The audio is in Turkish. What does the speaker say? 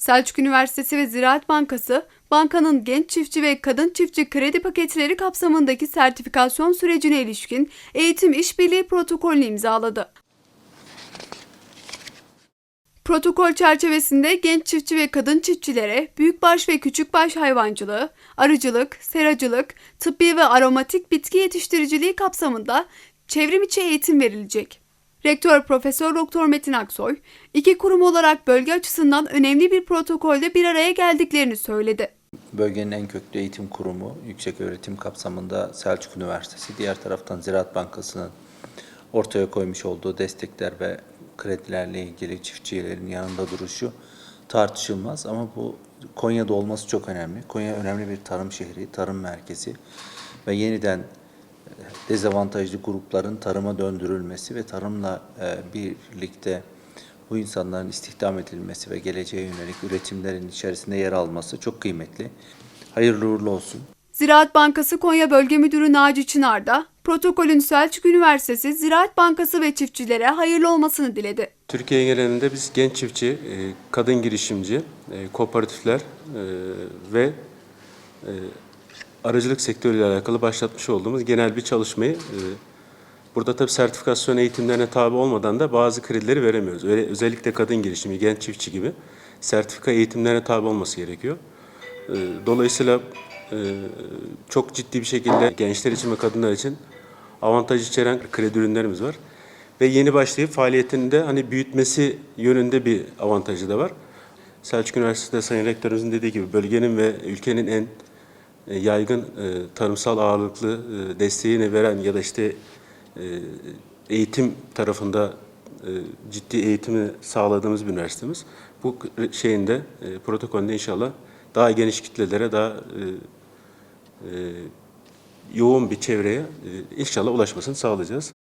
Selçuk Üniversitesi ve Ziraat Bankası, bankanın genç çiftçi ve kadın çiftçi kredi paketleri kapsamındaki sertifikasyon sürecine ilişkin eğitim işbirliği protokolünü imzaladı. Protokol çerçevesinde genç çiftçi ve kadın çiftçilere büyükbaş ve küçükbaş hayvancılığı, arıcılık, seracılık, tıbbi ve aromatik bitki yetiştiriciliği kapsamında çevrim içi eğitim verilecek. Rektör Profesör Doktor Metin Aksoy, iki kurum olarak bölge açısından önemli bir protokolde bir araya geldiklerini söyledi. Bölgenin en köklü eğitim kurumu, yüksek öğretim kapsamında Selçuk Üniversitesi, diğer taraftan Ziraat Bankası'nın ortaya koymuş olduğu destekler ve kredilerle ilgili çiftçilerin yanında duruşu tartışılmaz ama bu Konya'da olması çok önemli. Konya önemli bir tarım şehri, tarım merkezi ve yeniden dezavantajlı grupların tarıma döndürülmesi ve tarımla e, birlikte bu insanların istihdam edilmesi ve geleceğe yönelik üretimlerin içerisinde yer alması çok kıymetli. Hayırlı uğurlu olsun. Ziraat Bankası Konya Bölge Müdürü Naci Çınar da protokolün Selçuk Üniversitesi, Ziraat Bankası ve çiftçilere hayırlı olmasını diledi. Türkiye genelinde biz genç çiftçi, e, kadın girişimci, e, kooperatifler ve aracılık sektörüyle alakalı başlatmış olduğumuz genel bir çalışmayı e, burada tabii sertifikasyon eğitimlerine tabi olmadan da bazı kredileri veremiyoruz. Öyle, özellikle kadın girişimi, genç çiftçi gibi sertifika eğitimlerine tabi olması gerekiyor. E, Dolayısıyla e, çok ciddi bir şekilde gençler için ve kadınlar için avantaj içeren kredi ürünlerimiz var. Ve yeni başlayıp faaliyetinde hani büyütmesi yönünde bir avantajı da var. Selçuk Üniversitesi'nde Sayın Rektörümüzün dediği gibi bölgenin ve ülkenin en yaygın e, tarımsal ağırlıklı e, desteğini veren ya da işte e, eğitim tarafında e, ciddi eğitimi sağladığımız bir üniversitemiz. Bu şeyinde e, protokolünde inşallah daha geniş kitlelere daha e, e, yoğun bir çevreye e, inşallah ulaşmasını sağlayacağız.